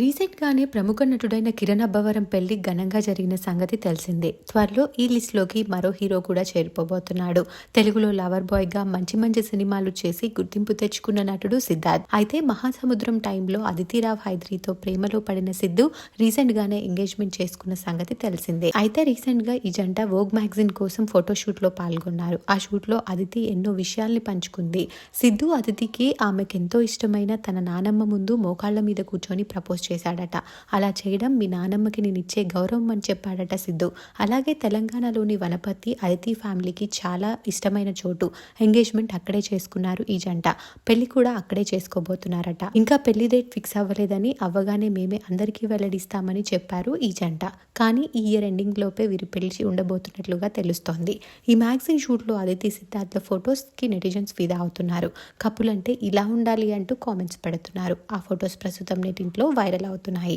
రీసెంట్గానే ప్రముఖ నటుడైన కిరణ్ అబ్బవరం పెళ్ళి ఘనంగా జరిగిన సంగతి తెలిసిందే. త్వరలో ఈ లిస్ట్లోకి మరో హీరో కూడా చేరిపోబోతున్నాడు. తెలుగులో లవర్ బాయ్గా మంచి మంచి సినిమాలు చేసి గుర్తింపు తెచ్చుకున్న నటుడు సిద్ధార్థ్. అయితే మహాసముద్రం టైంలో అదితిరావ్ హైదరీతో ప్రేమలో పడిన సిద్ధు రీసెంట్ గానే ఎంగేజ్మెంట్ చేసుకున్న సంగతి తెలిసిందే. అయితే రీసెంట్గా ఈ జంట వోగ్ మ్యాగజైన్ కోసం ఫోటోషూట్లో పాల్గొన్నారు. ఆ షూట్లో అదితి ఎన్నో విషయాల్ని పంచుకుంది. సిద్ధు అదితికి ఆమెకెంతో ఇష్టమైన తన నానమ్మ ముందు మోకాళ్ళ మీద కూర్చొని ప్రపోజ్ చేశాడట. అలా చేయడం మీ నానమ్మకి నేను ఇచ్చే గౌరవం అని చెప్పాడట సిద్ధు. అలాగే తెలంగాణలోని వనపర్తి అదితి ఫ్యామిలీకి చాలా ఇష్టమైన చోటు. ఎంగేజ్మెంట్ అక్కడే చేసుకున్నారు ఈ జంట. పెళ్ళి కూడా అక్కడే చేసుకోబోతున్నారట. ఇంకా పెళ్ళి డేట్ ఫిక్స్ అవ్వలేదని అవ్వగానే మేమే అందరికీ వెల్లడిస్తామని చెప్పారు ఈ జంట. కానీ ఈ ఇయర్ ఎండింగ్ లోపే వీరు పెళ్ళి ఉండబోతున్నట్లుగా తెలుస్తోంది. ఈ మ్యాగజైన్ షూట్లో అదితి సిద్ధార్థ ఫొటోస్కి నెటిజన్స్ ఫిదా అవుతున్నారు. కపుల్ అంటే ఇలా ఉండాలి అంటూ కామెంట్స్ పెడుతున్నారు. ఆ ఫొటోస్ ప్రస్తుతం నెటింట్లో వైరల్ అవుతున్నాయి?